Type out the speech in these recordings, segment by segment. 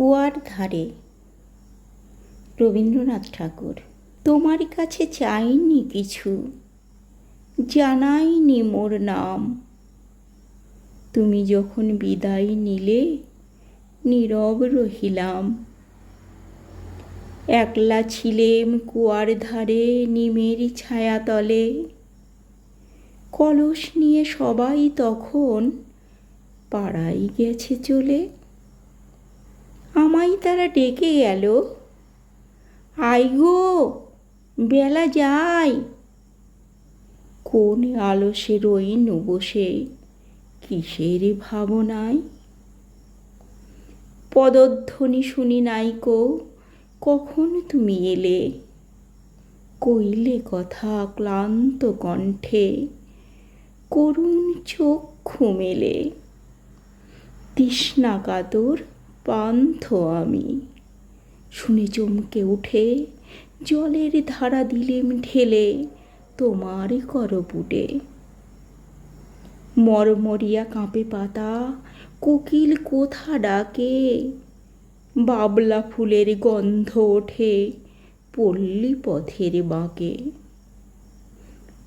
কুয়ার ধারে। রবীন্দ্রনাথ ঠাকুর, তোমার কাছে চাইনি কিছু, জানাইনি মোর নাম। তুমি যখন বিদায় নিলে, নীরব রহিলাম। একলা ছিলেম কুয়ার ধারে, নিমের ছায়াতলে। কলস নিয়ে সবাই তখন পাড়ায় গেছে চলে। আমায় তারা ডেকে গেল আই গো বেলা যায়। কোন আলসে রইনু বসে কিসের ভাবনায়? পদধ্বনি শুনি নাইকো কখন তুমি এলে? কইলে কথা ক্লান্ত কণ্ঠে, করুণ চোখ মেলে তৃষ্ণা কাতর পান্থ আমি শুনে চমকে উঠে জলের ধারা দিলেম ঢেলে তোমার করপুটে মরমরিয়া কাঁপে পাতা, কোকিল কোথা ডাকে? বাবলা ফুলের গন্ধ ওঠে পল্লী পথের বাঁকে।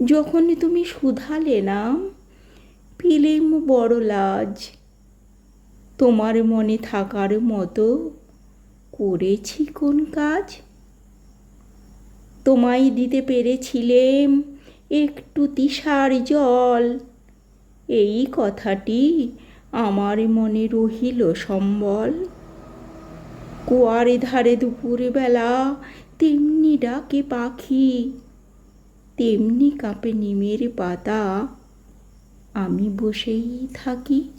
যখন তুমি শুধালে নাম পেলেম বড় লাজ তোমার মনে থাকার মতো করেছি কোন কাজ? তোমায় দিতে পেরেছিলেম একটু তিসার জল। এই কথাটি আমার মনে রহিল সম্বল। কুয়ারে ধারে দুপুরবেলা তেমনি ডাকে পাখি, তেমনি কাঁপে নিমের পাতা। আমি বসেই থাকি।